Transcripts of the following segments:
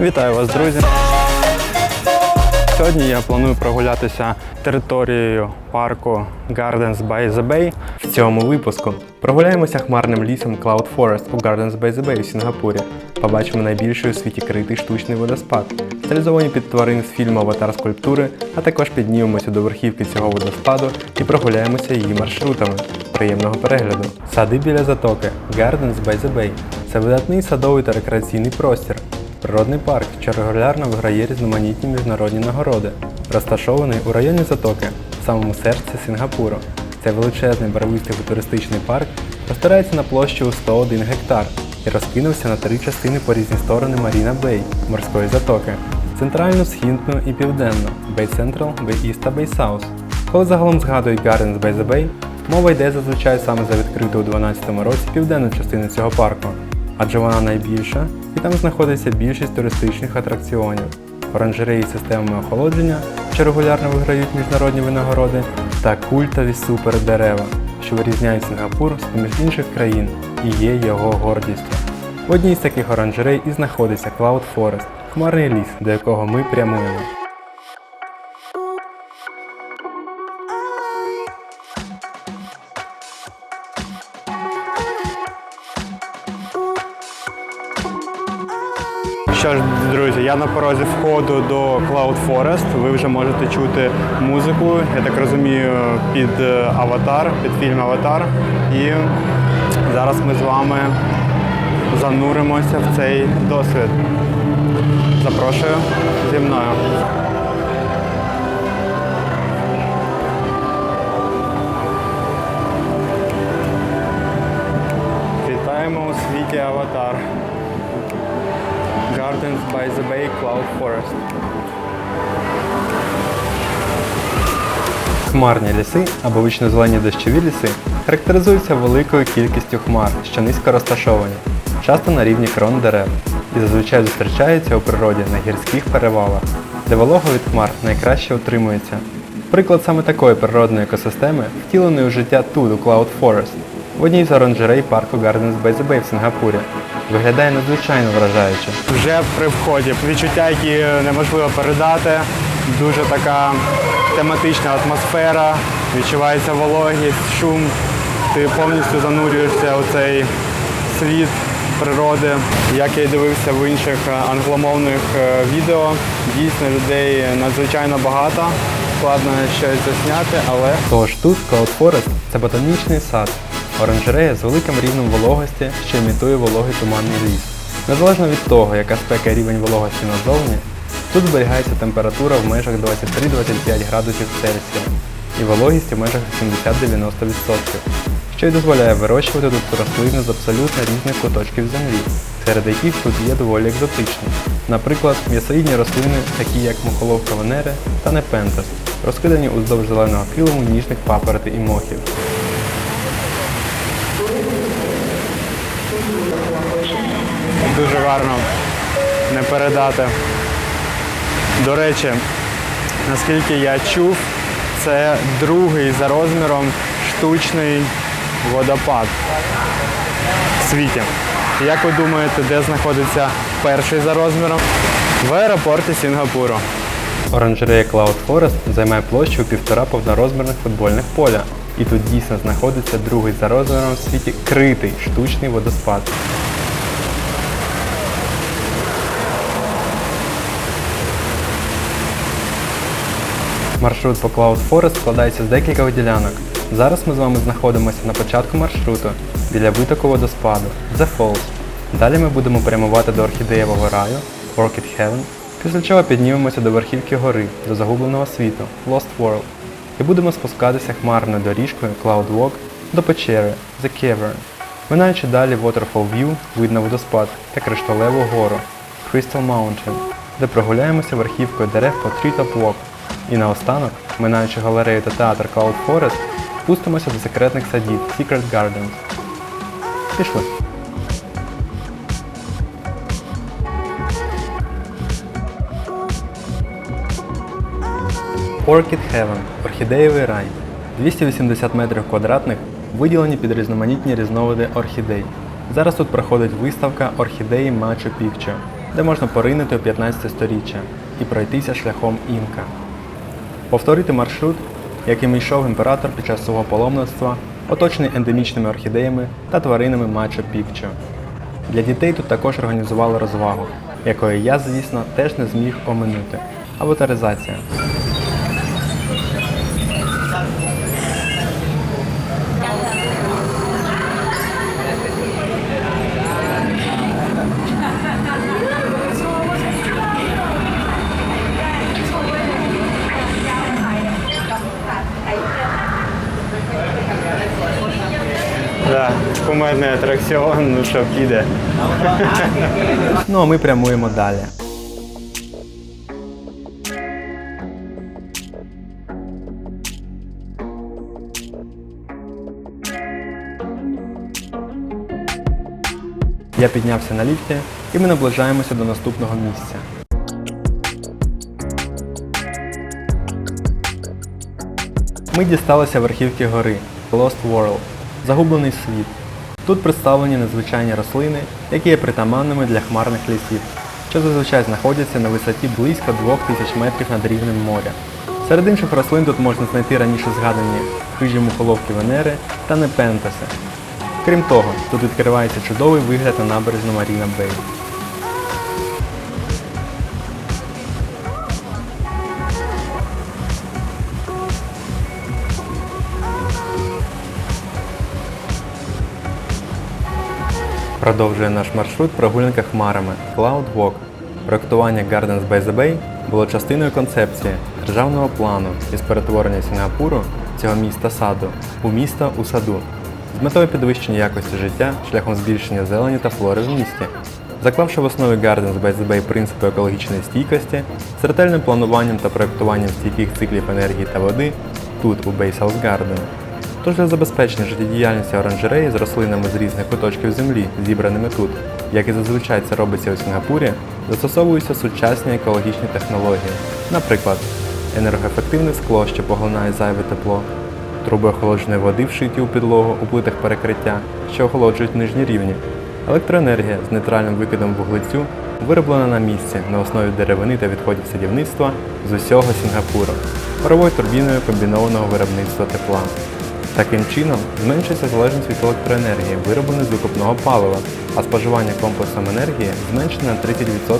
Вітаю вас, друзі! Сьогодні я планую прогулятися територією парку Gardens by the Bay. В цьому випуску прогуляємося хмарним лісом Cloud Forest у Gardens by the Bay у Сінгапурі. Побачимо найбільший у світі критий штучний водоспад, стилізовані під тварин з фільму Аватар скульптури, а також піднімемося до верхівки цього водоспаду і прогуляємося її маршрутами. Приємного перегляду. Сади біля затоки Gardens by the Bay – це видатний садовий та рекреаційний простір. Природний парк, що регулярно виграє різноманітні міжнародні нагороди, розташований у районі Затоки, в самому серці Сінгапуру. Цей величезний барвистий туристичний парк розтирається на площі у 101 гектар і розкинувся на три частини по різні сторони Маріна Бей, морської затоки, центральну, східну і південну Бей Централ, Бей Іст та Бей Саус. Коли загалом згадують Gardens by the Bay, мова йде зазвичай саме за відкриту у 2012 році південну частину цього парку, адже вона найбільша і там знаходиться більшість туристичних атракціонів, оранжереї з системами охолодження, що регулярно виграють міжнародні винагороди, та культові супердерева, що вирізняють Сингапур з поміж інших країн і є його гордістю. В одній з таких оранжерей і знаходиться Cloud Forest, хмарний ліс, до якого ми прямуємо. Що ж, друзі, я на порозі входу до Cloud Forest. Ви вже можете чути музику, я так розумію, під е, аватар, під фільм Аватар. І зараз ми з вами зануримося в цей досвід. Запрошую зі мною. Вітаємо у світі Аватар. Gardens by the Bay Cloud Forest. Хмарні ліси або вічно-зелені дощові ліси характеризуються великою кількістю хмар, що низько розташовані, часто на рівні крон дерев, і зазвичай зустрічаються у природі на гірських перевалах, де волога від хмар найкраще утримується. Приклад саме такої природної екосистеми втілений у життя тут, у Cloud Forest, в одній з оранжерей парку Gardens by the Bay в Сингапурі. Виглядає надзвичайно вражаюче. Вже при вході відчуття, які неможливо передати. Дуже така тематична атмосфера, відчувається вологість, шум. Ти повністю занурюєшся у цей світ природи. Як я й дивився в інших е, англомовних е, відео, дійсно людей надзвичайно багато. Складно щось засняти, але Тож тут Cloud Forest – це ботанічний сад, оранжерея з великим рівнем вологості, що імітує вологий туманний ліс. Незалежно від того, яка спека рівень вологості назовні, тут зберігається температура в межах 23-25 градусів Цельсія і вологість у межах 70-90%, що й дозволяє вирощувати тут рослини з абсолютно різних куточків землі, серед яких тут є доволі екзотичні. Наприклад, м'ясоїдні рослини, такі як мухоловка Венери та непентас, розкидані уздовж зеленого килиму ніжних папороти і мохів. дуже гарно не передати. До речі, наскільки я чув, це другий за розміром штучний водопад в світі. Як ви думаєте, де знаходиться перший за розміром? В аеропорті Сінгапуру. Оранжерея Cloud Forest займає площу півтора повнорозмірних футбольних поля. І тут дійсно знаходиться другий за розміром в світі критий штучний водоспад. Маршрут по Cloud Forest складається з декількох ділянок. Зараз ми з вами знаходимося на початку маршруту біля витоку водоспаду The Falls. Далі ми будемо прямувати до орхідеєвого раю Orchid Heaven, після чого піднімемося до верхівки гори, до загубленого світу Lost World і будемо спускатися хмарною доріжкою Cloud Walk до печери The Cavern, минаючи далі Waterfall View, видно водоспад та кришталеву гору Crystal Mountain, де прогуляємося верхівкою дерев по Treetop Walk. І наостанок, минаючи галерею та театр Cloud Forest, спустимося до секретних садів Secret Gardens. Пішли. Orchid Heaven – орхідеєвий рай. 280 метрів квадратних виділені під різноманітні різновиди орхідей. Зараз тут проходить виставка орхідеї Machu Picchu. де можна поринути у 15 сторіччя і пройтися шляхом інка. Повторити маршрут, яким йшов імператор під час свого паломництва, оточений ендемічними орхідеями та тваринами Мачо Пікчо. Для дітей тут також організували розвагу, якої я, звісно, теж не зміг оминути. Да, кумедний атракціон, ну що піде. Ну а ми прямуємо далі. Я піднявся на ліфті і ми наближаємося до наступного місця. Ми дісталися верхівки гори Lost World Загублений світ. Тут представлені незвичайні рослини, які є притаманними для хмарних лісів, що зазвичай знаходяться на висоті близько 2000 метрів над рівнем моря. Серед інших рослин тут можна знайти раніше згадані хижі мухоловки Венери та непентаси. Крім того, тут відкривається чудовий вигляд на набережну Маріна Бей. Продовжує наш маршрут прогулянка хмарами Cloud Walk. Проектування Gardens by the Bay було частиною концепції державного плану із перетворення Сінгапуру, цього міста саду, у місто у саду з метою підвищення якості життя шляхом збільшення зелені та флори в місті. Заклавши в основі Gardens by the Bay принципи екологічної стійкості з ретельним плануванням та проектуванням стійких циклів енергії та води тут, у Bay South Garden, Тож для забезпечення життєдіяльності оранжереї з рослинами з різних куточків землі, зібраними тут, як і зазвичай це робиться у Сінгапурі, застосовуються сучасні екологічні технології. Наприклад, енергоефективне скло, що поглинає зайве тепло, труби охолодженої води вшиті у підлогу у плитах перекриття, що охолоджують нижні рівні, електроенергія з нейтральним викидом вуглецю вироблена на місці на основі деревини та відходів садівництва з усього Сінгапуру, паровою турбіною комбінованого виробництва тепла. Таким чином зменшується залежність від електроенергії, виробленої з викопного палива, а споживання комплексом енергії зменшено на 30%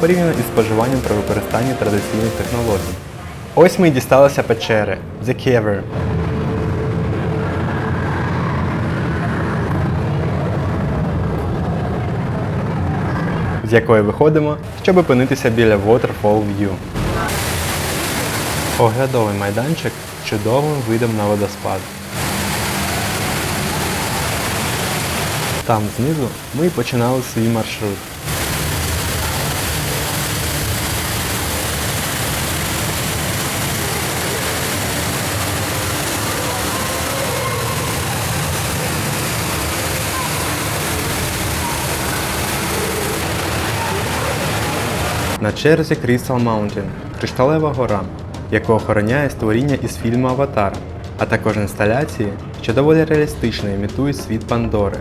порівняно із споживанням при використанні традиційних технологій. Ось ми і дісталися печери The Cavern. з якої виходимо, щоб опинитися біля Waterfall View. Оглядовий майданчик з чудовим видом на водоспад. Там знизу ми починали свій маршрут. На черзі Crystal Mountain – кришталева гора, яку охороняє створіння із фільму Аватар, а також інсталяції, що доволі реалістично імітують світ Пандори.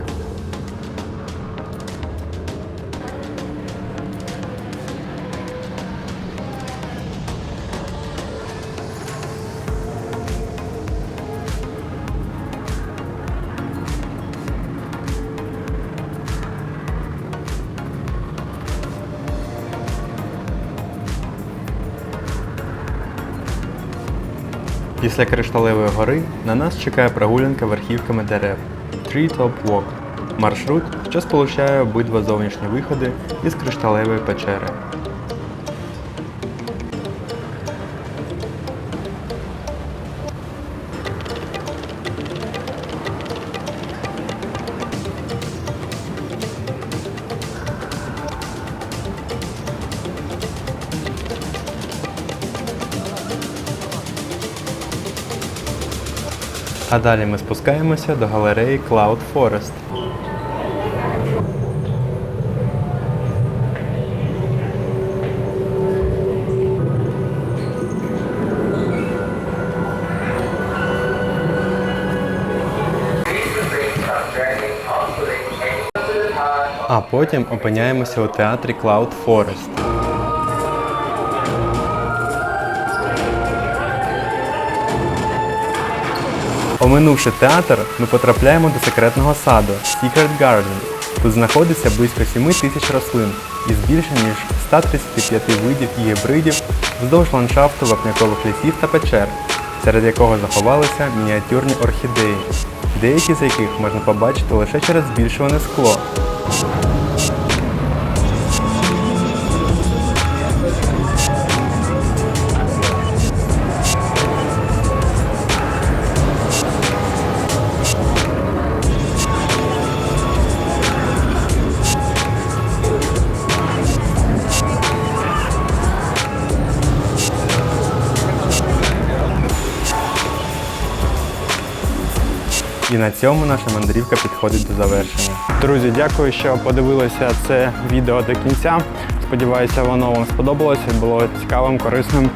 Після кришталевої гори на нас чекає прогулянка верхівками дерев Tree Top Walk – маршрут, що сполучає обидва зовнішні виходи із кришталевої печери. А далі ми спускаємося до галереї Cloud Forest. А потім опиняємося у театрі Cloud Forest. Оминувши театр, ми потрапляємо до секретного саду Secret Garden. Тут знаходиться близько 7 тисяч рослин із більше ніж 135 видів і гібридів вздовж ландшафту вапнякових лісів та печер, серед якого заховалися мініатюрні орхідеї, деякі з яких можна побачити лише через збільшуване скло. І на цьому наша мандрівка підходить до завершення. Друзі, дякую, що подивилися це відео до кінця. Сподіваюся, воно вам сподобалося, було цікавим, корисним.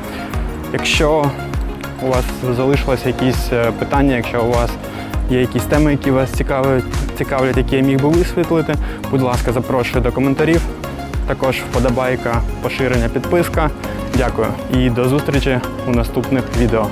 Якщо у вас залишилися якісь е, питання, якщо у вас є якісь теми, які вас цікавлять, цікавлять, які я міг би висвітлити, будь ласка, запрошую до коментарів. Також вподобайка, поширення, підписка. Дякую і до зустрічі у наступних відео.